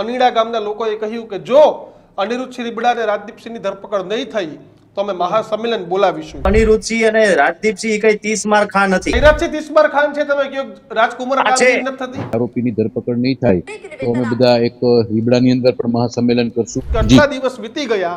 અનીડા ગામના લોકોએ કહ્યું કે જો અનિરુદ્ધસિંહ રીબડા અને રાજદીપસિંહની ધરપકડ નહીં થઈ તો અમે મહાસંમેલન બોલાવીશું. અનિરુદ્ધસિંહ અને રાજદીપસિંહ કઈ તીસ માર ખા નથી. તીસ માર ખાન છે તમે કયો રાજકુમાર નથી આરોપીની ધરપકડ નહીં થાય તો અમે બધા એક રીબડાની અંદર પણ મહાસંમેલન કરશું. કેટલા દિવસ વીતી ગયા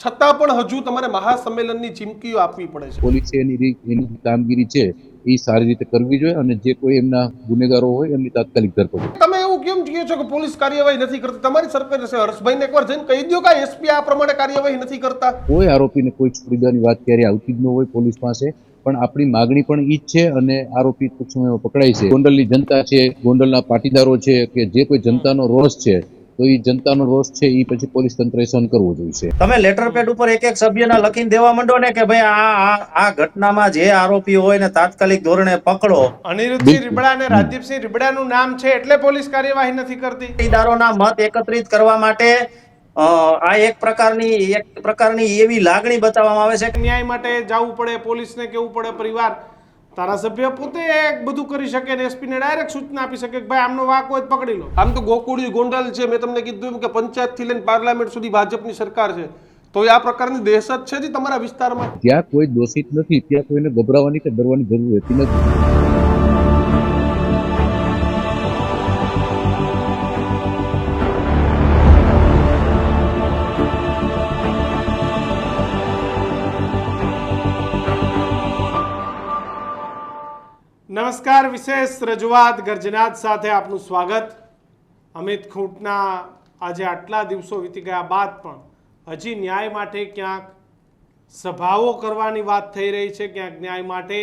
છતાં પણ હજુ તમારે મહાસંમેલનની ચીમકીઓ આપવી પડે છે. પોલીસે એની એની કામગીરી છે એ સારી રીતે કરવી જોઈએ અને જે કોઈ એમના ગુનેગારો હોય એમની તાત્કાલિક ધરપકડ. તમે એવું કેમ કહો છો કે પોલીસ કાર્યવાહી નથી કરતી? તમારી સરકાર છે. હર્ષભાઈને એકવાર જઈને કહી દો કે એસપી આ પ્રમાણે કાર્યવાહી નથી કરતા. કોઈ આરોપીને કોઈ છોડી દેવાની વાત ક્યારે આવતી જ ન હોય પોલીસ પાસે પણ આપણી માગણી પણ ઈ જ છે અને આરોપી ટૂંક સમયમાં પકડાય છે. ગોંડલની જનતા છે ગોંડલના પાટીદારો છે કે જે કોઈ જનતાનો રોષ છે તો એ જનતાનો રોષ છે એ પછી પોલીસ તંત્રએ સહન કરવો જોઈએ તમે લેટર પેડ ઉપર એક એક સભ્યના લખીને દેવા માંડો ને કે ભાઈ આ આ આ ઘટનામાં જે આરોપી હોય ને તાત્કાલિક ધોરણે પકડો. અનિરુદ્ધસિંહ રીબડા અને રાજદીપસિંહ રીબડાનું નામ છે એટલે પોલીસ કાર્યવાહી નથી કરતી. પાટીદારોના મત એકત્રિત કરવા માટે આ એક પ્રકારની એક પ્રકારની એવી લાગણી બતાવવામાં આવે છે. કે ન્યાય માટે જવું પડે પોલીસને કેવું પડે પરિવાર ધારાસભ્ય પોતે બધું કરી શકે ને એસપી ને ડાયરેક્ટ સૂચના આપી શકે કે ભાઈ આમનો વાક હોય પકડી લો. આમ તો ગોકુળી ગોંડલ છે મેં તમને કીધું એમ કે પંચાયતથી લઈને પાર્લામેન્ટ સુધી ભાજપની સરકાર છે. તો આ પ્રકારની દહેશત છે જ તમારા વિસ્તારમાં? ત્યાં કોઈ દોષિત નથી ત્યાં કોઈને ગભરાવાની કે ડરવાની જરૂર રહેતી નથી. નમસ્કાર, વિશેષ રજૂઆત ગર્જનાદ સાથે આપનું સ્વાગત. અમિત ખૂંટના આજે આટલા દિવસો વીતી ગયા બાદ પણ હજી ન્યાય માટે ક્યાંક સભાઓ કરવાની વાત થઈ રહી છે, ક્યાંક ન્યાય માટે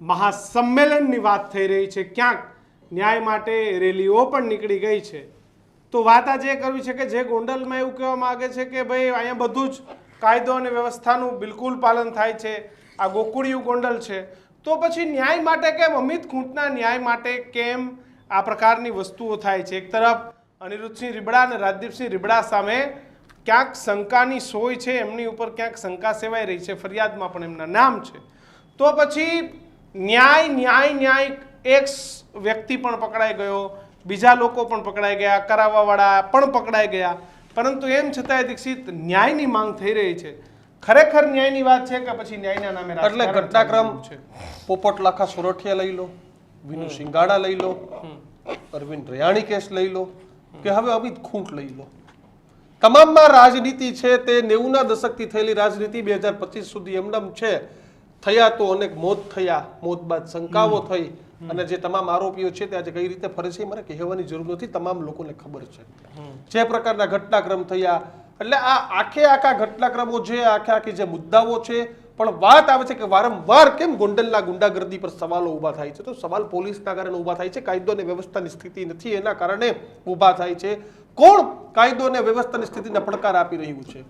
મહાસંમેલનની વાત થઈ રહી છે, ક્યાંક ન્યાય માટે રેલીઓ પણ નીકળી ગઈ છે. તો વાત આજે કરવી છે કે જે ગોંડલમાં એવું કહેવા માગે છે કે ભાઈ અહીંયા બધું જ કાયદો અને વ્યવસ્થાનું બિલકુલ પાલન થાય છે. આ ગોકુળિયું ગોંડલ છે. તો પછી ન્યાય માટે કેમ? અમિત ખૂંટના ન્યાય માટે કેમ આ પ્રકારની વસ્તુઓ થાય છે? એક તરફ અનિરુદ્ધસિંહ રીબડા અને રાજદીપસિંહ રીબડા સામે ક્યાંક શંકાની સોય છે, એમની ઉપર ક્યાંક શંકા સેવાઈ રહી છે, ફરિયાદમાં પણ એમના નામ છે. તો પછી ન્યાય ન્યાય ન્યાય એક વ્યક્તિ પણ પકડાઈ ગયો, બીજા લોકો પણ પકડાઈ ગયા, કરાવવાવાળા પણ પકડાઈ ગયા. પરંતુ એમ છતાંય દીક્ષિત ન્યાયની માંગ થઈ રહી છે. ખરેખર ન્યાયની વાત છે કે પછી ન્યાયના નામે એટલે ઘટનાક્રમ છે? પોપટ લાખા સોરઠિયા લઈ લો વિનુ સિંગાડા લઈ લો અરવિંદ રયાણી કેસ લઈ લો કે હવે અમિત ખૂંટ લઈ લો. તમામમાં રાજનીતિ છે તે નેવુંના દશકથી થયેલી રાજનીતિ બે હજાર પચીસ સુધી એમડમ છે. થયા તો અનેક મોત થયા મોત બાદ શંકાઓ થઈ અને જે તમામ આરોપીઓ છે તે આજે કઈ રીતે ફરે છે મારે કહેવાની જરૂર નથી તમામ લોકોને ખબર છે. જે પ્રકારના ઘટનાક્રમ થયા એટલે આ આખે આખા ઘટનાક્રમો છે આખે આખી જે મુદ્દાઓ છે પણ વાત આવે છે કે વારંવાર કેમ ગોંડલના ગુંડાગર્દી પર સવાલો ઊભા થાય છે? તો સવાલ પોલીસના કારણે ઊભા થાય છે કાયદો અને વ્યવસ્થાની સ્થિતિ નથી એના કારણે ઊભા થાય છે. કોણ કાયદો અને વ્યવસ્થાની સ્થિતિને પડકાર આપી રહ્યું છે?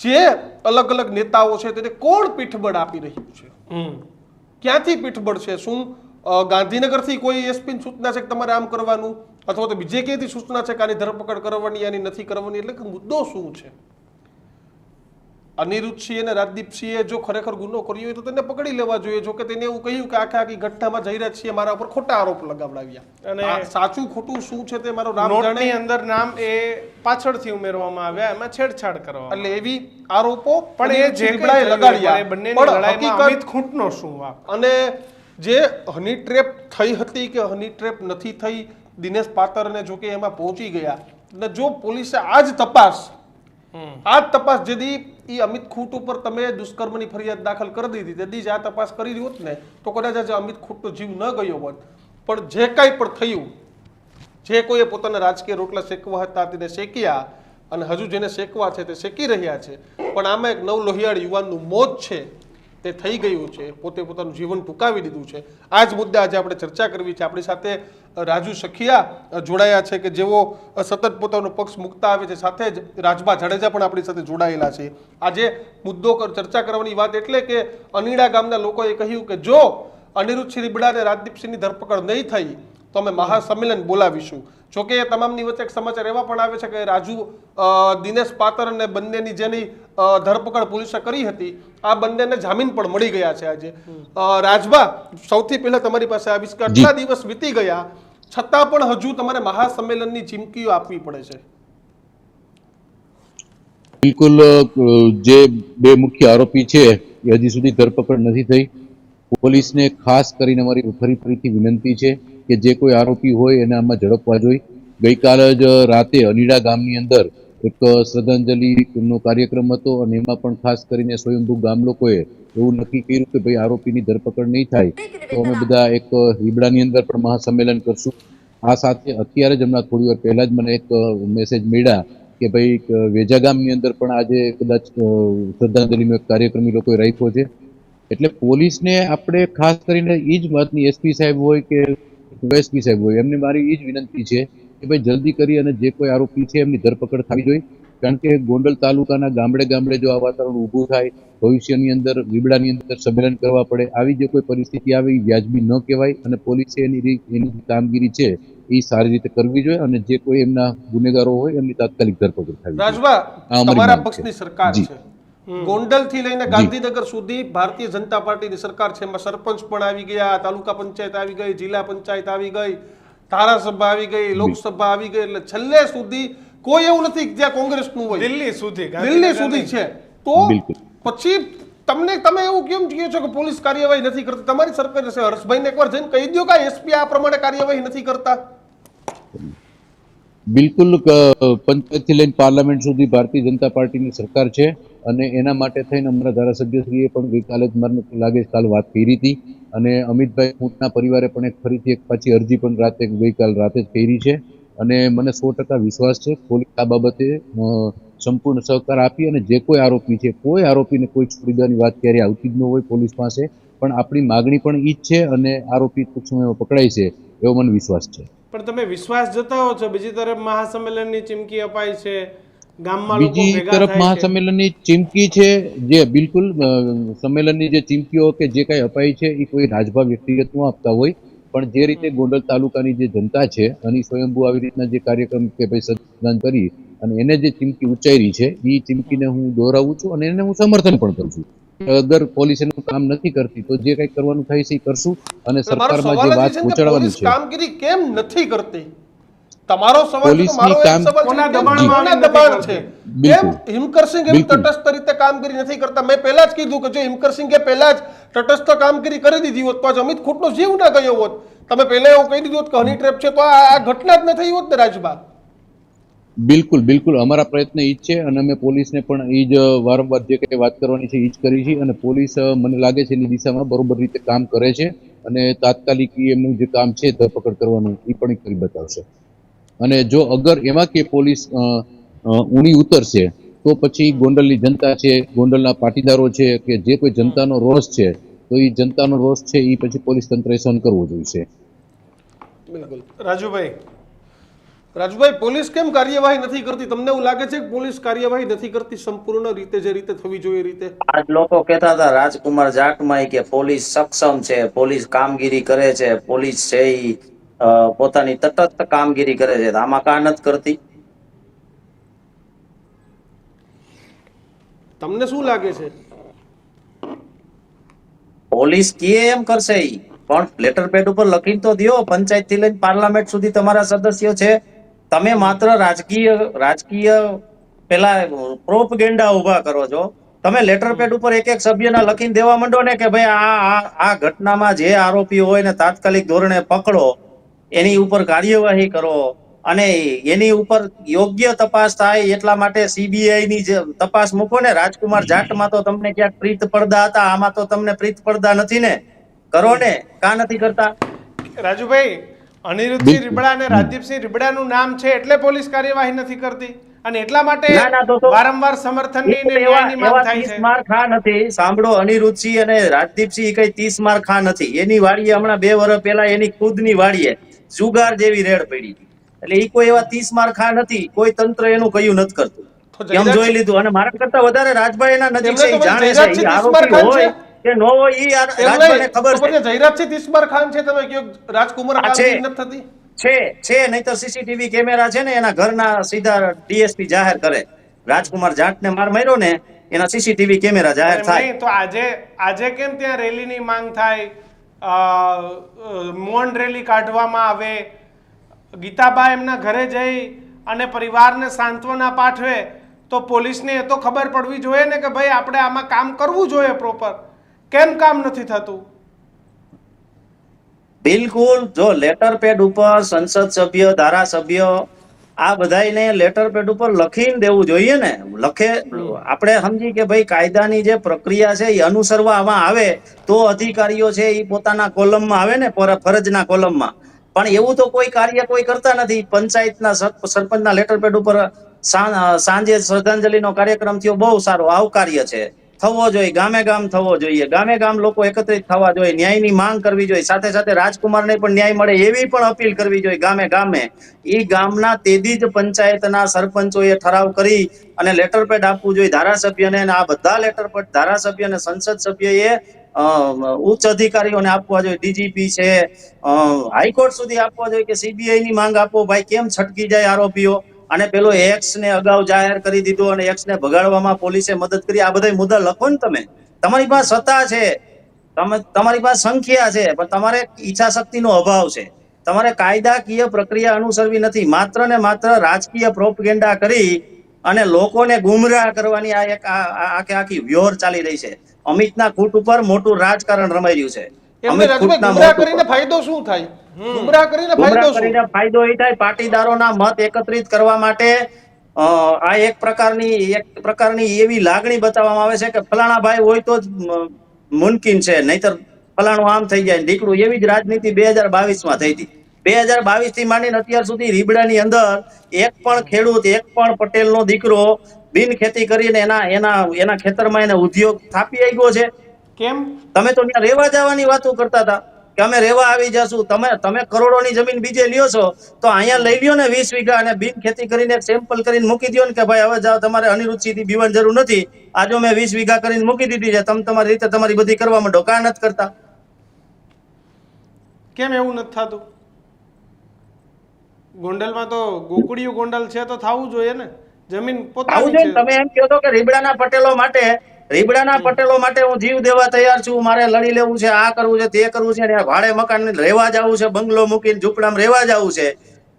જે અલગ અલગ નેતાઓ છે તેને કોણ પીઠબળ આપી રહ્યું છે? હમ. ક્યાંથી પીઠબળ છે? શું ગાંધીનગરથી કોઈ એસપી સૂચના છે કે તમારે આમ કરવાનું? અથવા તો બીજે ક્યાંથી સૂચના છે કે આની ધરપકડ કરવાની આની નથી કરવાની એટલે કે મુદ્દો શું છે? અનિરુદ્ધસિંહ અને રાજદીપસિંહે જો ખરેખર ગુનો કર્યો હોય તો તેને પકડી લેવા જોઈએ. જો કે તેને એવું કહ્યું કે આખે આખી ઘટનામાં જયરાજ છીએ મારા ઉપર ખોટા આરોપ લગાવડાવ્યા. અને સાચું ખોટું શું છે તે મારો નામ જાણે અંદર નામ એ પાછળથી ઉમેરવામાં આવ્યા. એમાં છેડછાડ કરવા એટલે એવી આરોપો પણ એ જે લગાડ્યા. બંને લડાઈમાં હકીકત ખૂંટનો શું અને જે હની ટ્રેપ થઈ હતી કે હની ટ્રેપ નથી થઈ દિનેશ પાતરને જોકે એમાં પહોંચી ગયા. અને જો પોલીસે આ જ તપાસ આજ તપાસ જેથી એ અમિત ખૂટ ઉપર તમે દુષ્કર્મની ફરિયાદ દાખલ કરી દીધી. તેથી જ આ તપાસ કરી હોત ને તો કદાચ આજે અમિત ખૂટનો જીવ ન ગયો હોત. પણ જે કાંઈ પણ થયું જે કોઈએ પોતાના રાજકીય રોટલા શેકવા હતા તેને શેક્યા અને હજુ જેને શેકવા છે તે શેકી રહ્યા છે. પણ આમાં એક નવ લોહિયાળ યુવાનનું મોત છે તે થઈ ગયું છે. પોતે પોતાનું જીવન ટૂંકાવી દીધું છે. આ જ મુદ્દે આજે આપણે ચર્ચા કરવી છે. આપણી સાથે રાજુ સખિયા જોડાયા છે કે જેઓ સતત પોતાનો પક્ષ મૂકતા આવે છે, સાથે જ રાજભા જાડેજા પણ આપણી સાથે જોડાયેલા છે. આજે મુદ્દો ચર્ચા કરવાની વાત એટલે કે અનીડા ગામના લોકોએ કહ્યું કે જો અનિરુદ્ધ રીબડા અને રાજદીપસિંહની ધરપકડ નહીં થઈ, તો અમે મહાસંમેલન બોલાવીશું. જોકે એ તમામની વચ્ચે એક સમાચાર એવા પણ આવે છે કે રાજુ દિનેશ પાતર અને બંનેની જેની ધરપકડ પોલીસે કરી હતી. આ બંનેને જામીન પણ મળી ગયા છે આજે. રાજભા સૌથી પહેલા તમારી પાસે આવીશ કે આટલા દિવસ વીતી ગયા? છતાં પણ હજુ તમારે મહાસંમેલનની ચીમકીઓ આપવી પડે છે. બિલકુલ જે બે મુખ્ય આરોપી છે એ હજી સુધી ધરપકડ નથી થઈ. પોલીસને ખાસ કરીને અમારી ફરી ફરીથી વિનંતી છે કે જે કોઈ આરોપી હોય એને આમાં ઝડપવા જોઈએ. ગઈકાલે જ રાતે અનીડા ગામની અંદર એક શ્રદ્ધાંજલિનો કાર્યક્રમ હતો અને એમાં પણ ખાસ કરીને સ્વયંભૂ ગામ લોકોએ એવું નક્કી કર્યું કે ભાઈ આરોપીની ધરપકડ નહીં થાય. તો અમે બધા એક રીબડાની અંદર પણ મહાસંમેલન કરશું. આ સાથે અત્યારે જ હમણાં થોડી વાર પહેલા જ મને એક મેસેજ મળ્યા કે ભાઈ વેજા ગામની અંદર પણ આજે કદાચ શ્રદ્ધાંજલિનો એક કાર્યક્રમ એ લોકોએ રાખ્યો છે. એટલે પોલીસને આપણે ખાસ કરીને એ જ વાતની એસપી સાહેબ હોય કે એસપી સાહેબ હોય, એમને મારી એ જ વિનંતી છે કે ભાઈ જલ્દી કરી અને જે કોઈ આરોપી છે એમની ધરપકડ થવી જોઈએ. કારણ કે ગોંડલ તાલુકાના ગામડે ગામડે જો આ વાતાવરણ ઊભું થાય ભવિષ્યની અંદર રીબડાની અંદર સંમેલન કરવા પડે આવી જે કોઈ પરિસ્થિતિ આવે એ વ્યાજબી ન કહેવાય અને પોલીસે એની એની કામગીરી છે એ સારી રીતે કરવી જોઈએ અને જે કોઈ એમના ગુનેગારો હોય એમની તાત્કાલિક ધરપકડ થવી રાજભા તમારા પક્ષની સરકાર છે. ગોંડલથી લઈને ગાંધીનગર સુધી ભારતીય જનતા પાર્ટીની સરકાર છે. એમાં સરપંચ પણ આવી ગયા તાલુકા પંચાયત આવી ગઈ જિલ્લા પંચાયત આવી ગઈ. ધારાસભા આવી ગઈ લોકસભા આવી ગઈ એટલે છેલ્લે સુધી કોઈ એવું નથી કે જ્યાં કોંગ્રેસનું હોય. દિલ્હી સુધી દિલ્હી સુધી છે. તો પછી તમને તમે એવું કેમ કહો છો કે પોલીસ કાર્યવાહી નથી કરતી? તમારી સરકાર છે. હર્ષભાઈને એકવાર જઈને કહી દો કે એસપી આ પ્રમાણે કાર્યવાહી નથી કરતા. બિલકુલ પંચાયતથી લઈને પાર્લામેન્ટ સુધી ભારતીય જનતા પાર્ટીની સરકાર છે. અને એના માટે થઈને અમારા ધારાસભ્યશ્રીએ પણ ગઈકાલે જ મને લાગે કાલ વાત કરી હતી. અને અમિતભાઈ ખૂંટના પરિવારે પણ એક ફરીથી એક પાછી અરજી પણ રાતે ગઈકાલ રાતે જ કરી છે. અને મને સો ટકા વિશ્વાસ છે પોલીસ આ બાબતે સંપૂર્ણ સહકાર આપી અને જે કોઈ આરોપી છે, કોઈ આરોપીને કોઈ છોડી દેવાની વાત ક્યારેય આવતી જ ન હોય પોલીસ પાસે, પણ આપણી માગણી પણ ઈ જ છે અને આરોપી ટૂંક સમયમાં પકડાય છે, એવો મને વિશ્વાસ છે. પણ તમે વિશ્વાસ જતાવો છો, બીજી તરફ મહાસંમેલનની ચીમકી અપાય છે. બીજી તરફ મહાસંમેલનની ચીમકી છે જે બિલકુલ સંમેલનની જે ચીમકીઓ કે જે કાંઈ અપાઈ છે એ કોઈ રાજભા વ્યક્તિગત ન આપતા હોય. પણ જે રીતે ગોંડલ તાલુકાની જે જનતા છે અને સ્વયંભૂ આવી રીતના જે કાર્યક્રમ કે ભાઈ સદસ્યદાન કરી અને એને જે ચીમકી ઉચ્ચારી છે એ ચીમકીને હું દોહરાવું છું અને એને હું સમર્થન પણ કરું છું. અગર પોલીસ એનું કામ નથી કરતી તો જે કંઈ કરવાનું થાય છે એ કરશું અને સરકારમાં જે વાત પહોંચાડવાની છે. કામગીરી કેમ નથી કરતી? તમારો સવાલ છે મારો સવાલ છે. કોના દબાણમાં દબાણ છે? કેમ બિલકુલ. હિમકરસિંહ એમ બિલકુલ. તટસ્થ રીતે કામગીરી નથી કરતા? મેં પહેલા જ કીધું કે જો હિમકરસિંહે પહેલા જ તટસ્થ કામગીરી કરી દીધી હોત તો આજ અમિત ખોટનો જીવ ના ગયો હોત. તમે પહેલા એવું કહી દીધું હોત કે હની ટ્રેપ છે તો આ ઘટના જ ન થઈ હોત ને રાજભા. બિલકુલ બિલકુલ. અમારા પ્રયત્ન એ જ છે અને અમે પોલીસને પણ એ જ વારંવાર જે કંઈ વાત કરવાની છે એ જ કરી છે અને પોલીસ મને લાગે છે એની દિશામાં બરોબર રીતે કામ કરે છે અને તાત્કાલિક એમનું જે કામ છે ધરપકડ કરવાનું એ પણ કરી બતાવશે. અને જો અગર એમાં કે પોલીસ ઊણી ઉતરશે તો પછી ગોંડલની જનતા છે ગોંડલના પાટીદારો છે કે જે કોઈ જનતાનો રોષ છે તો એ જનતાનો રોષ છે એ પછી પોલીસ તંત્રએ સહન કરવો જોઈશે. બિલકુલ. રાજુભાઈ રાજભાઈ પોલીસ કેમ કાર્યવાહી નથી કરતી? તમને એવું લાગે છે કે પોલીસ કાર્યવાહી નથી કરતી સંપૂર્ણ રીતે જે રીતે થવી જોઈએ રીતે? આજ લોકો કહેતા હતા રાજકુમાર જાટમાં કે પોલીસ સક્ષમ છે પોલીસ કામગીરી કરે છે પોલીસ છે પોતાની તટસ્થ કામગીરી કરે છે. આમાં કા નથી કરતી? તમને શું લાગે છે? પોલીસ કીએ એમ કરશે ઈ. પણ લેટર પેડ ઉપર લખી તો દ્યો પંચાયતથી લઈને પાર્લામેન્ટ સુધી તમારા સદસ્યો છે. તમે માત્ર રાજકીય રાજકીય પેલા પ્રોપગેન્ડા ઊભા કરો છો. તમે લેટર પેડ ઉપર એક એક સભ્યના લખીને દેવા માંડો ને કે ભાઈ આ આ આ ઘટનામાં જે આરોપી હોય ને તાત્કાલિક ધોરણે પકડો. એની ઉપર કાર્યવાહી કરો અને એની ઉપર યોગ્ય તપાસ થાય એટલા માટે સીબીઆઈ ની જે તપાસ મૂકો ને રાજકુમાર જાટમાં તો તમને ક્યાંક પ્રીત પડદા હતા આમાં તો તમને પ્રીત પડદા નથી ને. કરો ને કા નથી કરતા? રાજુભાઈ અનિરુદ્ધસિંહ રીબડા અને રાજદીપસિંહ રીબડાનું નામ છે એટલે પોલીસ કાર્યવાહી નથી કરતી. અને એટલા માટે ના, ના, વારંવાર સમર્થનની એવા ન્યાયની માંગ થાય ત્રીસ છે. માર ખા નથી. સાંભળો અનિરુદ્ધસિંહ અને રાજદીપસિંહ કઈ ત્રીસ માર ખા નથી. એની વાડીએ હમણાં બે વર્ષ પહેલા એની ખુદની વાડીએ જુગાર જેવી રેડ પડી હતી. એટલે એ કોઈ એવા ત્રીસ માર ખા નથી કોઈ તંત્ર એનું કયું નથી કરતું. એમ જોઈ લીધું. અને મારા કરતા વધારે રાજભાઈ એના નજીક છે જાણે છે આરોપી હોય. કે ન હોય ઈ રાજભાઈને ખબર છે. જયરાજ છે તિસ્માર ખાન છે તમે કયો રાજકુમાર હા, નથી થતી? છે છે નહીં તો સીસીટીવી કેમેરા છે ને એના ઘરના સીધા ડીએસપી જાહેર કરે. રાજકુમાર જાટને માર માર્યો ને એના સીસીટીવી કેમેરા જાહેર થાય. તો આજે આજે કેમ ત્યાં રેલીની માંગ થાય? મૌન રેલી કાઢવામાં આવે. ગીતાબા એમના ઘરે જઈ અને પરિવારને સાંત્વના પાઠવે. તો પોલીસને એ તો ખબર પડવી જોઈએ ને કે ભાઈ આપણે આમાં કામ કરવું જોઈએ પ્રોપર કેમ કામ નથી થતું? બિલકુલ. જો લેટર પેડ ઉપર સંસદ સભ્ય, ધારાસભ્ય આ બધાયને લેટર પેડ ઉપર લખીને દેવું જોઈએ ને. લખે, આપણે સમજી કે ભાઈ કાયદાની જે પ્રક્રિયા છે એ અનુસરવામાં આવે તો અધિકારીઓ છે એ પોતાના કોલમમાં આવે ને ફરજના કોલમમાં. પણ એવું તો કોઈ કાર્ય કોઈ કરતા નથી. પંચાયતના સરપંચના લેટર પેડ ઉપર સાંજે શ્રદ્ધાંજલિનો કાર્યક્રમ થયો, બહુ સારો, આવકાર્ય છે. થવો જોઈએ, ગામે ગામ થવો જોઈએ. ગામે ગામ લોકો એકત્રિત થવા જોઈએ, ન્યાયની માંગ કરવી જોઈએ. સાથે સાથે રાજકુમારને પણ ન્યાય મળે એવી પણ અપીલ કરવી જોઈએ ગામે ગામે. એ ગામના તેદી જ પંચાયતના સરપંચોએ ઠરાવ કરી અને લેટર પેડ આપવું જોઈએ. ધારાસભ્યને અને આ બધા લેટર પેડ ધારાસભ્ય અને સંસદ સભ્યએ ઉચ્ચ અધિકારીઓને આપવા જોઈએ. ડીજીપી છે હાઈકોર્ટ સુધી આપવા જોઈએ કે સીબીઆઈ ની માંગ આપો. ભાઈ, કેમ છટકી જાય આરોપીઓ? અને પેલો એક્સ ને અગાઉ જાહેર કરી દીધો અને એક્સ ને ભગાડવામાં પોલીસે મદદ કરી. આ બધા મુદ્દા લખો ને તમે. તમારી પાસે સત્તા છે. તમે તમારી પાસે સંખ્યા છે પણ તમારે ઈચ્છા શક્તિનો અભાવ છે. તમારે કાયદાકીય પ્રક્રિયા અનુસરવી નથી. માત્ર ને માત્ર રાજકીય પ્રોપગેન્ડા કરી અને લોકોને ગુમરાહ કરવાની આ એક આખે આખી વ્યવહાર ચાલી રહી છે. અમિતના કૂટ ઉપર મોટું રાજકારણ રમાઈ રહ્યું છે. અમિત કૂટના ફાયદો શું થાય? ગુમરાહ કરીને ફાયદો કરીને ફાયદો એ થાય પાટીદારોના મત એકત્રિત કરવા માટે આ એક પ્રકારની એક પ્રકારની એવી લાગણી બતાવવામાં આવે છે કે ફલાણા ભાઈ હોય તો જ મુમકિન છે નહીતર ફલાણું આમ થઈ જાય ઢીકડું. એવી જ રાજનીતિ બે હજાર બાવીસમાં થઈ હતી. બે હજાર બાવીસથી માંડીને અત્યાર સુધી રીબડાની અંદર એક પણ ખેડૂત એક પણ પટેલનો દીકરો બિન ખેતી કરીને એના એના એના ખેતરમાં એને ઉદ્યોગ થાપી આવ્યો છે. કેમ? તમે તો ત્યાં રેવા જવાની વાતો કરતા હતા. કે અમે રહેવા આવી જશું તમે તમે કરોડોની જમીન બીજે લ્યો છો તો અહીંયા લઈ લ્યો ને વીસ વીઘા અને બિન ખેતી કરીને સેમ્પલ કરીને મૂકી દો ને કે ભાઈ હવે જાઓ તમારે અનિરુદ્ધસિંહથી બીવાની જરૂર નથી. આજે મેં વીસ વીઘા કરીને મૂકી દીધી છે તમે તમારી રીતે તમારી બધી કરવા માંડો કા નથી કરતા. કેમ એવું નથી થતું? ગોંડલમાં તો ગોકુડિયું ગોંડલ છે તો થવું જોઈએ ને. જમીન પોતાની છે. તમે એમ કહો છો કે રીબડાના પટેલો માટે રીબડાના પટેલો માટે હું જીવ દેવા તૈયાર છું. મારે લડી લેવું છે આ કરવું છે તે કરવું છે અને ભાડે મકાન રહેવા જવું છે બંગલો મૂકીને ઝૂંપડામાં રહેવા જવું છે.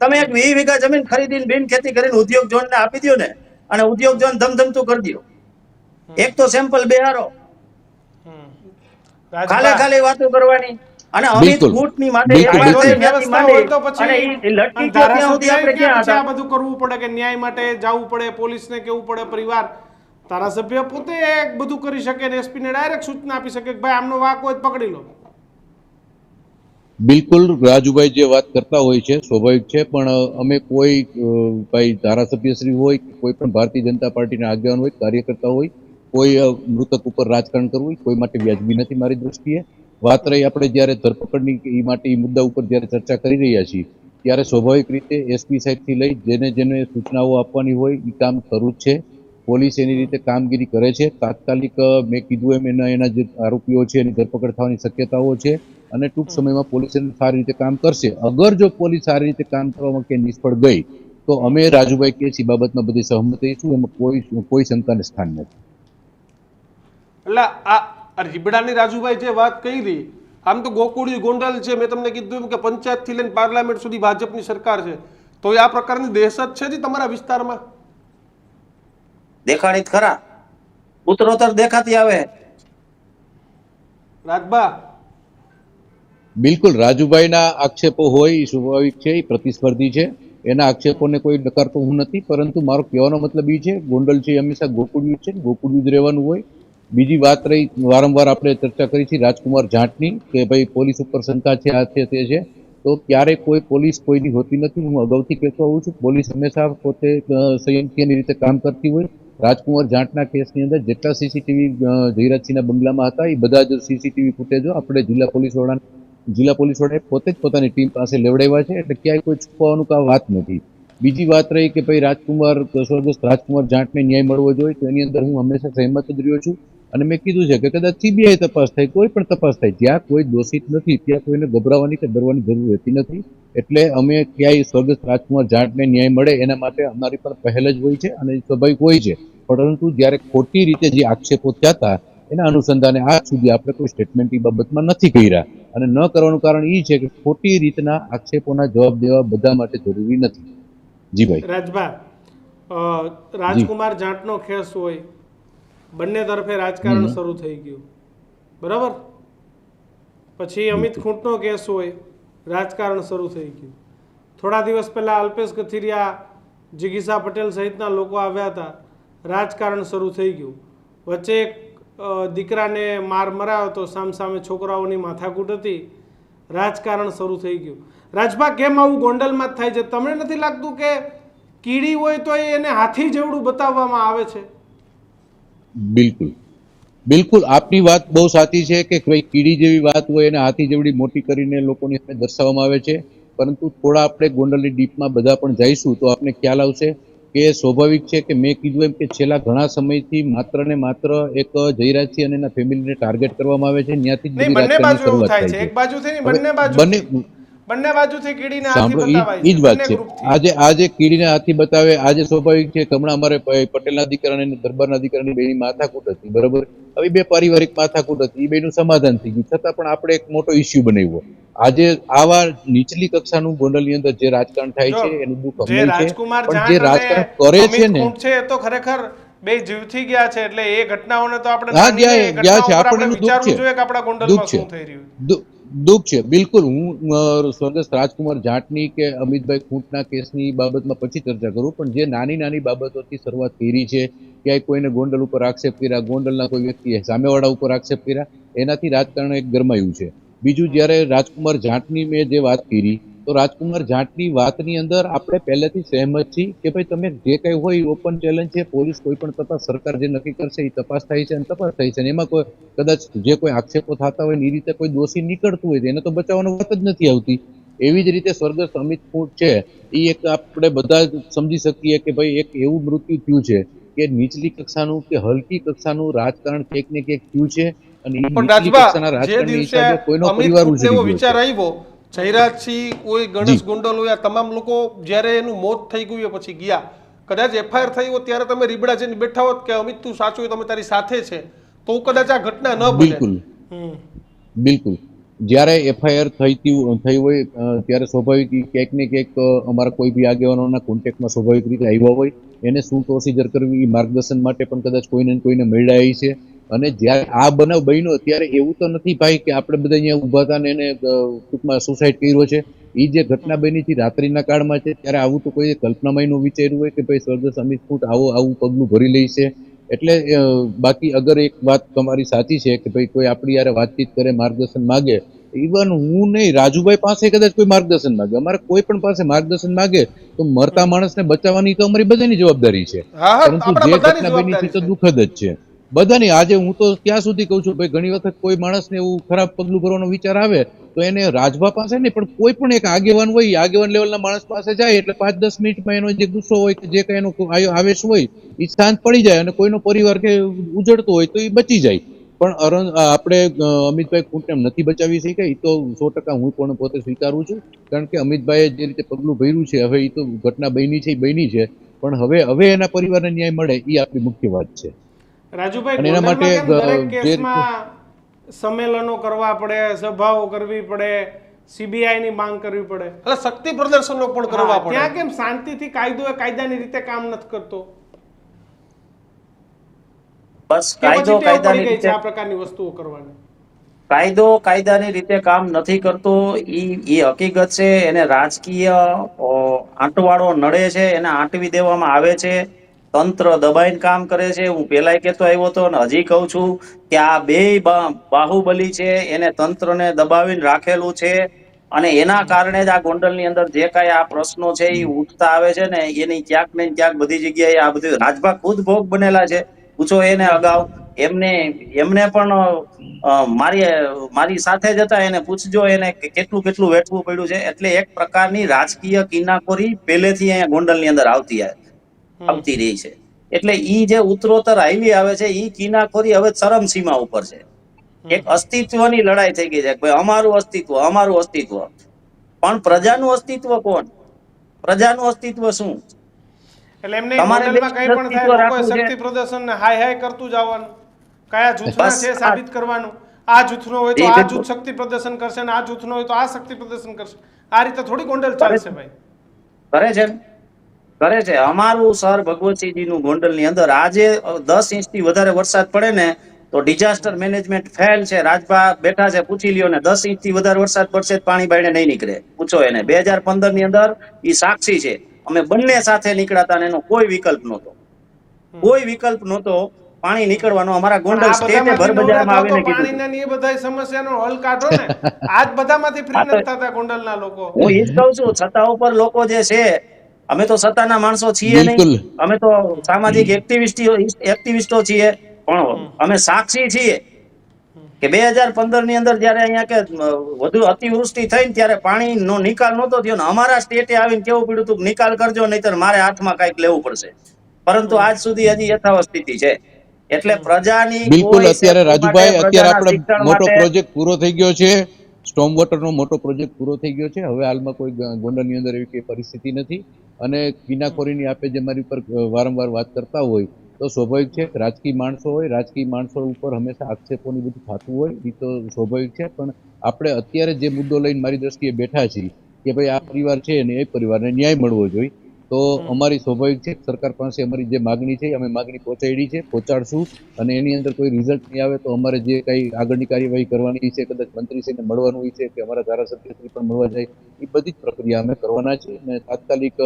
તમે એક વીસ વીઘા જમીન ખરીદીને બિન ખેતી કરીને ઉદ્યોગ ઝોનને આપી દો ને અને ઉદ્યોગ ઝોન ધમધમતું કરી દો એક તો સેમ્પલ બેહારો. ખાલે ખાલી વાતો કરવાની. અને અમિત. કૂટની માટે તો પછી લટકી સુધી આપણે આ બધું કરવું પડે કે ન્યાય માટે જવું પડે પોલીસને કેવું પડે પરિવાર? ધારાસભ્ય પોતે બધું કરી શકે ને એસપીને ડાયરેક્ટ સૂચના આપી શકે કે ભાઈ આમનો વાક હોય પકડી લો. બિલકુલ, રાજુભાઈ જે વાત કરતા હોય છે, સ્વાભાવિક છે, પણ અમે કોઈ ભાઈ ધારાસભ્યશ્રી હોય કોઈ પણ ભારતીય જનતા પાર્ટીના આગેવાન હોય, કાર્યકર્તા હોય, કોઈ મૃતક ઉપર રાજકારણ કરવું હોય, કોઈ માટે વ્યાજબી નથી મારી દૃષ્ટિએ વાત રહી આપણે જ્યારે ધરપકડની એ માટે એ મુદ્દા ઉપર જ્યારે ચર્ચા કરી રહ્યા છીએ, ત્યારે સ્વાભાવિક રીતે એસપી સાહેબથી લઈ જેને જેને સૂચનાઓ આપવાની હોય એ કામ શરૂ છે. પોલીસ એની રીતે કામગીરી કરે છે. તાત્કાલિક મેં કીધું એમ એના એના જે આરોપીઓ છે એની ધરપકડ થવાની શક્યતાઓ છે અને ટૂંક સમયમાં પોલીસ એનું સારી રીતે કામ કરશે. અગર જો પોલીસ સારી રીતે કામ કરવામાં કે નિષ્ફળ ગઈ તો અમે રાજુભાઈ કે છે બાબતમાં બધી સહમત છું એમાં કોઈ કોઈ શંકાને સ્થાન નથી. એટલે આ રીબડાની રાજુભાઈ જે વાત કરી આમ તો ગોકુળી ગોંડલ છે. મેં તમને કીધું કે પંચાયતથી લઈને પાર્લામેન્ટ સુધી ભાજપની સરકાર છે. તો એ આ પ્રકારની દહેશત છે જ તમારા વિસ્તારમાં? દેખાડી જ ખરા? ઉત્તરોત્તર દેખાતી આવે. રાજભા બિલકુલ રાજુભાઈના આક્ષેપો હોય એ સ્વાભાવિક છે એ પ્રતિસ્પર્ધી છે. એના આક્ષેપોને કોઈ નકારતો હું નથી પરંતુ મારો કહેવાનો મતલબ એ છે ગોંડલ છે હંમેશા ગોકુળિયું છે ગોકુળિયું જ રહેવાનું હોય. બીજી વાત રહી વારંવાર આપણે ચર્ચા કરી છે રાજકુમાર જાટની કે ભાઈ પોલીસ ઉપર શંકા છે આ છે તે છે. તો ક્યારે કોઈ પોલીસ કોઈની હોતી નથી હું અગાઉથી કહેતો આવું છું પોલીસ હંમેશા પોતે સંયમથી રીતે કામ કરતી હોય. રાજકુમાર જાટના કેસની અંદર જેટલા સીસીટીવી જયરાજસિંહના બંગલામાં હતા, એ બધા જ સીસીટીવી ફૂટેજો આપણે જિલ્લા પોલીસ વડા જિલ્લા પોલીસ વડાએ પોતે જ પોતાની ટીમ પાસે લેવડાવ્યા છે, એટલે ક્યાંય કોઈ છુપાવવાનું કાંઈ વાત નથી. બીજી વાત રહી કે ભાઈ રાજકુમાર સ્વર્ગસ્થ રાજકુમાર જાટને ન્યાય મળવો જોઈએ, તો એની અંદર હું હંમેશા સહેમત જ રહ્યો છું. અને મેં કીધું છે કે કદાચ સીબીઆઈ તપાસ થાય, કોઈ પણ તપાસ થાય, જ્યાં કોઈ દોષિત નથી, ત્યાં કોઈને ગભરાવાની કે ડરવાની જરૂર રહેતી નથી. એટલે અમે ક્યાંય સ્વર્ગસ્થ રાજકુમાર જાટને ન્યાય મળે, એના માટે અમારી પણ પહેલ જ હોય છે અને સ્વાભાવિક હોય છે. પરંતુ જ્યારે ખોટી રીતે જે આક્ષેપો થયા હતા એના અનુસંધાને આજ સુધી આપણે કોઈ સ્ટેટમેન્ટ એ બાબતમાં નથી કર્યા. અને ન કરવાનું કારણ એ છે કે ખોટી રીતના આક્ષેપોના જવાબ દેવા બધા માટે જરૂરી નથી. જી ભાઈ. રાજભા રાજકુમાર જાટનો ખેસ હોય બંને તરફે રાજકારણ શરૂ થઈ ગયું. બરાબર? પછી અમિત ખૂંટનો કેસ હોય રાજકારણ શરૂ થઈ ગયું. થોડા દિવસ પહેલા અલ્પેશ કથિરિયા જિગીસા પટેલ સહિતના લોકો આવ્યા હતા. રાજકારણ શરૂ થઈ ગયું. વચ્ચે એક દીકરાને માર મરાયો તો સામસામે છોકરાઓની માથાકૂટ હતી. રાજકારણ શરૂ થઈ ગયું. રાજભા, કેમ આવું ગોંડલમાં જ થાય છે? તમને નથી લાગતું કે કીડી હોય તો એને હાથી જેવડું બતાવવામાં આવે છે? બિલકુલ. બિલકુલ, આપની વાત બહુ સાચી છે કે ભાઈ કીડી જેવી વાત હોય એને હાથી જેવડી મોટી કરીને લોકોની સામે દર્શાવવામાં આવે છે. પરંતુ થોડા આપણે ગોંડલની ડીપમાં બધા પણ જઈશું તો આપને ખ્યાલ આવશે કે સ્વાભાવિક છે કે મેં કીધું એમ કે છેલ્લા ઘણા સમયથી માત્ર ને માત્ર એક જયરાજસિંહ અને એના ફેમિલીને ટાર્ગેટ કરવામાં આવે છે. ત્યાંથી જ બંને બાજુ થાય છે. એક બાજુ થી બંને બાજુ બંને બંને બાજુથી કીડીને હાથી સાંભળો ઈ જ વાત છે. આજે આજે કીડીને હાથી બતાવે આજે સ્વાભાવિક છે હમણાં અમારે પટેલના દીકરાને અને દરબારના દીકરાની બેની માથાકૂટ હતી બરાબર? હવે બે પારિવારિક માથાકૂટ હતી એ બેનું સમાધાન થઈ ગયું. છતાં પણ આપણે એક મોટો ઇસ્યુ બનાવ્યો. આજે આવા નીચલી કક્ષાનું ગોંડલની અંદર જે રાજકારણ થાય છે એનું દુઃખ અમને છે. પણ જે રાજકારણ કરે છે ને એ તો ખરેખર બે જીવથી ગયા છે એટલે એ ઘટનાઓને તો આપણે હા, ગયા- ગયા છે. આપણને આપણે દુઃખ છે. જોઈએ કે આપણા ગોંડલમાં શું થઈ રહ્યું દુઃખ છે. બિલકુલ. હું સ્વર્ગસ્થ રાજકુમાર જાટની કે અમિતભાઈ ખૂંટના કેસની બાબતમાં પછી ચર્ચા કરું પણ જે નાની નાની બાબતોથી શરૂઆત કરી છે ક્યાંય કોઈને ગોંડલ ઉપર આક્ષેપ કર્યા ગોંડલના કોઈ વ્યક્તિએ સામેવાળા ઉપર આક્ષેપ કર્યા એનાથી રાજકારણ એક ગરમાયું છે. બીજું જ્યારે રાજકુમાર જાટની મેં જે વાત કરી તો રાજકુમાર જાટની વાતની અંદર આપણે પહેલેથી સહેમત છીએ કે ભાઈ તમે જે કંઈ હોય ઓપન ચેલેન્જ છે પોલીસ કોઈ પણ તપાસ સરકાર જે નક્કી કરશે એ તપાસ થાય છે અને તપાસ થાય છે અને એમાં કોઈ કદાચ જે કોઈ આક્ષેપો થતા હોય એ રીતે કોઈ દોષી નીકળતું હોય એને તો બચાવવાની વાત જ નથી આવતી. એવી જ રીતે સ્વર્ગસ્થ અમિત ફૂટ છે એ એક આપણે બધા સમજી શકીએ કે ભાઈ એક એવું મૃત્યુ થયું છે કે નીચલી કક્ષાનું કે હલકી કક્ષાનું રાજકારણ ક્યાંક ને ક્યાંક થયું છે અને કક્ષાના હિસાબે કોઈનો પરિવાર વિચાર આવ્યો જયરાજસિંહ કોઈ ગણેશ ગોંડલ હોય આ તમામ લોકો જ્યારે એનું મોત થઈ ગયું પછી ગયા. કદાચ એફઆઈઆર થઈ હોત ત્યારે તમે રીબડા જઈને બેઠા હોત કે અમિત તું સાચું હોય તમે તારી સાથે છે તો કદાચ આ ઘટના ન બિલકુલ. બિલકુલ. જ્યારે એફઆઈઆર થઈ થઈ હોય ત્યારે સ્વાભાવિક ક્યાંક ને ક્યાંક અમારા કોઈ બી આગેવાનોના કોન્ટેક્ટમાં સ્વાભાવિક રીતે આવ્યા હોય. એને શું પ્રોસિજર કરવી એ માર્ગદર્શન માટે પણ કદાચ કોઈને કોઈને મળ્યા છે. અને જ્યારે આ બનાવ બન્યો ત્યારે એવું તો નથી ભાઈ કે આપણે બધા અહીંયા ઊભા હતા ને એને ટૂંકમાં સુસાઇડ કર્યો છે. એ જે ઘટના બની હતી રાત્રિના કાળમાં છે ત્યારે આવું તો કોઈ કલ્પનામાં વિચાર્યું હોય કે ભાઈ સ્વર્ગસ્થ અમિત ફૂટ આવો આવું પગલું ભરી લે છે. એટલે બાકી અગર એક વાત તમારી સાચી છે કે ભાઈ કોઈ આપણી યારે વાતચીત કરે માર્ગદર્શન માગે ઇવન હું નહીં રાજુભાઈ પાસે કદાચ કોઈ માર્ગદર્શન માગે. અમારે કોઈ પણ પાસે માર્ગદર્શન માગે તો મરતા માણસને બચાવવાની તો અમારી બધાની જવાબદારી છે. પરંતુ જે ઘટના બની છે તો દુઃખદ જ છે. બધાની આજે હું તો ત્યાં સુધી કહું છું, ભાઈ, ઘણી વખત કોઈ માણસને એવું ખરાબ પગલું ભરવાનો વિચાર આવે, તો એને રાજભા પાસે નહીં, પણ કોઈ પણ એક આગેવાન હોય આગેવાન લેવલના માણસ પાસે જાય, એટલે પાંચ દસ મિનિટમાં એનો જે ગુસ્સો હોય કે જે કંઈ એનો આવેશ હોય એ શાંત પડી જાય અને કોઈનો પરિવાર કે ઉજળતો હોય તો એ બચી જાય. પણ અરણ આપણે અમિતભાઈ ખૂંટને નથી બચાવી શક્યા એ તો સો ટકા હું પણ પોતે સ્વીકારું છું, કારણ કે અમિતભાઈએ જે રીતે પગલું ભર્યું છે, હવે એ તો ઘટના બની છે એ બની છે, પણ હવે હવે એના પરિવારને ન્યાય મળે એ આપણી મુખ્ય વાત છે. રાજુભાઈ એના માટે કેસમાં સંમેલનો કરવા પડે સભાઓ કરવી પડે સીબીઆઈ ની માંગ કરવી પડે? એટલે શક્તિ પ્રદર્શનો પણ કરવા પડે. ત્યાં કેમ શાંતિથી કાયદો એ કાયદાની રીતે કામ નથી કરતો? બસ કાયદો કાયદાની રીતે આ પ્રકારની વસ્તુઓ કરવાની? કાયદો કાયદાની રીતે કામ નથી કરતો. ઈ એ હકીકત છે એને રાજકીય આંટવાળો નડે છે એને આંટવી દેવામાં આવે છે. તંત્ર દબાઈને કામ કરે છે. હું પેલાય કહેતો આવ્યો હતો અને હજી કહું છું કે આ બે બાહુબલી છે, એને તંત્રને દબાવીને રાખેલું છે અને એના કારણે જ આ ગોંડલની અંદર જે કાંઈ આ પ્રશ્નો છે એ ઉઠતા આવે છે ને એની ક્યાંક ને ક્યાંક બધી જગ્યાએ આ બધું રાજભા ખુદ ભોગ બનેલા છે. પૂછો એને અગાઉ. એમને એમને પણ મારી મારી સાથે જ હતા. એને પૂછજો એને કેટલું કેટલું વેઠવું પડ્યું છે. એટલે એક પ્રકારની રાજકીય કિનાખોરી પહેલેથી અહીંયા ગોંડલની અંદર આવતી આ- આવતી રહી છે. એટલે ઈ જે ઉત્તરોત્તર હાઈવે આવે છે ઈ કિનાખોરી હવે ચરમસીમા ઉપર છે. એક અસ્તિત્વની લડાઈ થઈ ગઈ છે. ભાઈ અમારું અસ્તિત્વ અમારું અસ્તિત્વ. પણ પ્રજાનું અસ્તિત્વ કોણ? પ્રજાનું અસ્તિત્વ શું? એટલે એમને તમારે ગોંડલમાં કંઈ પણ થાય લોકોએ શક્તિ પ્રદર્શન ને હાય હાય કરતું જવાનું કયા જૂથના છે સાબિત કરવાનું? આ જૂથનો હોય તો આ જૂથ શક્તિ પ્રદર્શન કરશે અને આ જૂથનો હોય તો આ શક્તિ પ્રદર્શન કરશે. આ રીતે થોડી ગોંડલ ચાલશે ભાઈ. કરે છે ને? કરે છે. અમારું સર ભગવતસિંહજીનું ગોંડલની અંદર આજે દસ ઇંચથી વધારે વરસાદ પડે ને તો ડિઝાસ્ટર મેનેજમેન્ટ ફેલ છે. રાજભા બેઠા છે પૂછી લ્યો ને દસ ઇંચથી વધારે વરસાદ પડશે પાણી બાયણે નહીં નીકળે. પૂછો એને. બે હજાર પંદરની અંદર એ સાક્ષી છે. અમે બંને સાથે નીકળાતા એનો કોઈ વિકલ્પ નહોતો. કોઈ વિકલ્પ નહોતો પાણી નીકળવાનો. અમારા ગોંડલ સ્ટેટે ભર બજારમાં આવીને કીધું. પાણીના ને એ બધાય સમસ્યાનો હલ કાઢો ને. આજ બધામાંથી ફ્રી નતા ગોંડલના લોકો. હું ઈ જ કહું છું છતા ઉપર લોકો જે છે અમે તો સત્તાના માણસો છીએ નહીં. અમે તો સામાજિક એક્ટિવિસ્ટો છીએ. પણ અમે સાક્ષી છીએ. કે બે હજાર પંદરની અંદર જયારે અહીંયા કે વધુ અતિવૃષ્ટિ થઈ ને ત્યારે પાણીનો નિકાલ નહોતો થયો ને અમારા સ્ટેટે આવીને કેવું પડ્યું હતું નિકાલ કરજો નહીતર મારે હાથમાં કંઈક લેવું પડશે. પરંતુ આજ સુધી હજી યથાવત સ્થિતિ છે. એટલે પ્રજાની બિલકુલ અત્યારે રાજુભાઈ અત્યારે આપણે મોટો પ્રોજેક્ટ પૂરો થઈ ગયો છે. સ્ટોમ વોટરનો મોટો પ્રોજેક્ટ પૂરો થઈ ગયો છે. હવે હાલમાં કોઈ ગોંડલ ગોંડલની અંદર એવી કઈ પરિસ્થિતિ નથી. અને કિનાખોરીની આપે જે મારી ઉપર વારંવાર વાત કરતા હોય, તો સ્વાભાવિક છે, રાજકીય માણસો હોય, રાજકીય માણસો ઉપર હંમેશા આક્ષેપોની બધું થતું હોય એ તો સ્વાભાવિક છે, પણ આપણે અત્યારે જે મુદ્દો લઈને મારી દ્રષ્ટિએ બેઠા છીએ કે ભાઈ આ પરિવાર છે ને એ પરિવારને ન્યાય મળવો જોઈએ તો અમારી સ્વાભાવિક છે સરકાર પાસે અમારી જે માગણી છે અમે માગણી પહોંચાડી છે પહોંચાડશું. અને એની અંદર કોઈ રિઝલ્ટ નહીં આવે તો અમારે જે કંઈ આગળની કાર્યવાહી કરવાની છે કદાચ મંત્રીશ્રીને મળવાનું હોય છે કે અમારા ધારાસભ્યશ્રી પણ મળવા જાય એ બધી જ પ્રક્રિયા અમે કરવાના છે. અને તાત્કાલિક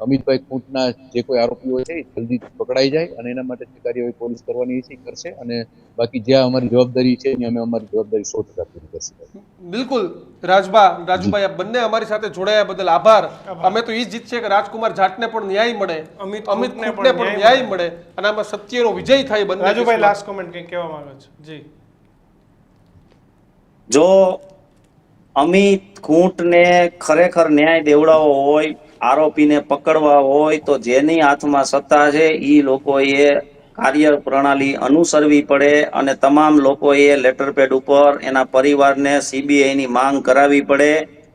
અમિતભાઈ ખૂંટના જે કોઈ આરોપીઓ છે જલ્દી પકડાઈ જાય અને એના માટે જે કાર્યવાહી પોલીસ કરવાની છે એ કરશે અને બાકી જ્યાં અમારી જવાબદારી છે ત્યાં અમે અમારી જવાબદારી સો ટકા પૂરી કરશું બિલકુલ. રાજભા રાજુભાઈ આ બંને અમારી સાથે જોડાયા બદલ આભાર. અમે તો એ જ ઈચ્છીએ કે રાજકુમાર જાટને પણ ન્યાય મળે અમિત અમિત ખૂંટને ખૂંટને પણ ન્યાય મળે. અને આમાં સત્યનો વિજય થાય બંને રાજુભાઈ. લાસ્ટ કોમેન્ટ કંઈક કહેવા માંગો છો? જી. જો અમિત ખૂંટને ખરેખર ન્યાય દેવડાવો હોય આરોપીને પકડવા હોય તો જેની હાથમાં સત્તા છે એ લોકોએ કાર્ય પ્રણાલી અનુસરવી પડે અને તમામ લોકોએ લેટર પેડ ઉપર એના પરિવારને સીબીઆઈની માંગ કરાવી પડે.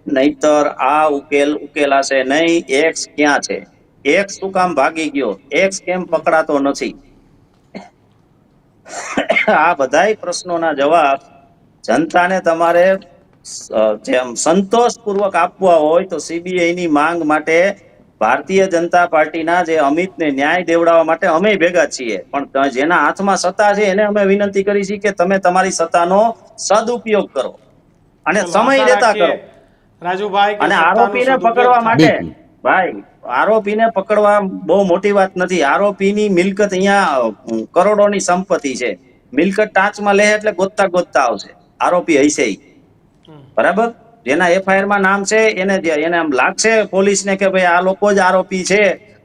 નહીતર આ ઉકેલ ઉકેલાશે નહીં. એક્સ ક્યાં છે? એક્સ શું કામ ભાગી ગયો? એક્સ કેમ પકડાતો નથી? આ બધાય પ્રશ્નોના જવાબ જનતાને તમારે જેમ સંતોષપૂર્વક આપવા હોય તો સીબીઆઈની માંગ માટે ભારતીય જનતા પાર્ટીના જે અમિતને ન્યાય દેવડાવવા માટે અમે ભેગા છીએ. પણ જેના હાથમાં સત્તા છે એને અમે વિનંતી કરી છે કે તમે તમારી સત્તાનો સદુપયોગ કરો અને સમય લેતા કરો. રાજુભાઈ અને આરોપીને પકડવા માટે ભાઈ આરોપીને પકડવા બહુ મોટી વાત નથી. આરોપીની મિલકત અહીંયા કરોડોની સંપત્તિ છે. મિલકત ટાંચમાં લે એટલે ગોતતા ગોતતા આવશે. આરોપી હશે. બરાબર? જેના એફઆઈઆર નામ છે એને એને આમ લાગશે પોલીસને કે ભાઈ આ લોકો જ આરોપી છે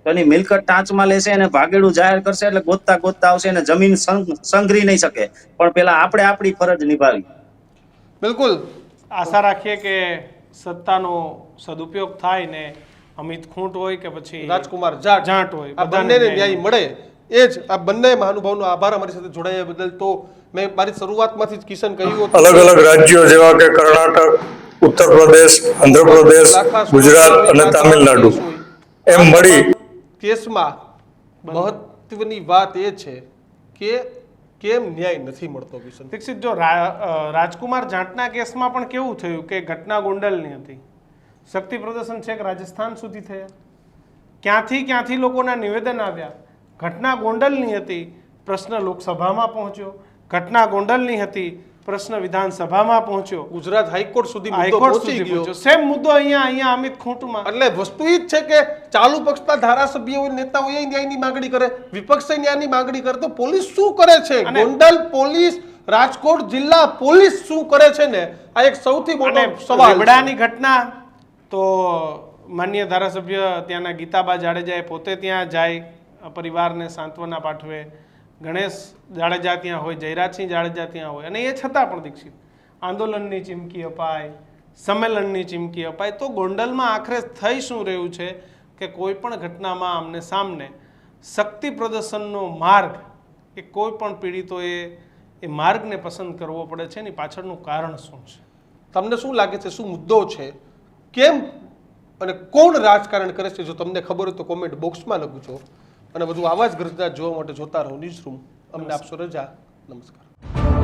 તો એની મિલકત ટાંચમાં લેશે અને ભાગેડું જાહેર કરશે એટલે ગોતતા ગોતતા આવશે અને જમીન સંઘરી નહીં શકે. પણ પેલા આપણે આપણી ફરજ નિભાવી. બિલકુલ. આશા રાખીએ કે સત્તાનો સદુપયોગ થાય ને અમિત ખૂંટ હોય કે પછી રાજકુમાર જાટ. જાટ હોય. બધાને ન્યાય મળે. એ જ આ બંને મહાનુભાવનો આભાર અમારી સાથે જોડાયા બદલ તો મેં મારી શરૂઆતમાંથી જ કિશન કહ્યું હતું. અલગ અલગ રાજ્યો જેવા કે કર્ણાટક ઉત્તર પ્રદેશ આંધ્રપ્રદેશ ગુજરાત અને તામિલનાડુ. એમ મળી કેસમાં મહત્વની વાત એ છે કે કેમ ન્યાય નથી મળતો કિશન? દીક્ષિત જો રાજકુમાર જાટના કેસમાં પણ કેવું થયું કે ઘટના ગોંડલની હતી? શક્તિ પ્રદર્શન છેક રાજસ્થાન સુધી થયા. ક્યાંથી ક્યાંથી લોકોના નિવેદન આવ્યા? ઘટના ગોંડલની હતી પ્રશ્ન લોકસભામાં પહોંચ્યો. ઘટના ગોંડલની હતી પ્રશ્ન વિધાનસભામાં પહોંચ્યો. ગુજરાત હાઈકોર્ટ સુધી હાઈકોર્ટ સુધી પહોંચ્યો. સેમ મુદ્દો અહીંયા અહીંયા અમિત ખૂંટમાં. એટલે વસ્તુ એ જ છે કે ચાલુ પક્ષના ધારાસભ્યો નેતાઓએ ન્યાયની માંગણી કરે વિપક્ષે ન્યાયની માંગણી કરે તો પોલીસ શું કરે છે? ગોંડલ પોલીસ રાજકોટ જિલ્લા પોલીસ શું કરે છે ને? આ એક સૌથી મોટો સવાલ રીબડાની ઘટના તો માન્ય ધારાસભ્ય ત્યાંના ગીતાબા જાડેજા પોતે ત્યાં જાય પરિવારને સાંત્વના પાઠવે. ગણેશ જાડેજા ત્યાં હોય, જયરાજસિંહ જાડેજા ત્યાં હોય. અને એ છતાં પણ દીક્ષિત. આંદોલનની ચીમકી અપાય, સંમેલનની ચીમકી અપાય. તો ગોંડલમાં આખરે થઈ શું રહ્યું છે કે કોઈ પણ ઘટનામાં આમને સામને શક્તિ પ્રદર્શનનો માર્ગ, એ કોઈ પણ પીડિતોએ એ માર્ગને પસંદ કરવો પડે છે. એની પાછળનું કારણ શું છે? તમને શું લાગે છે, શું મુદ્દો છે? કેમ અને કોણ રાજકારણ કરે છે? જો તમને ખબર હોય તો કોમેન્ટ બોક્સમાં લખજો. અને બધું આવા જ ઘટના જોવા માટે જોતા રહો ન્યૂઝ રૂમ અમને આપશો રજા. નમસ્કાર.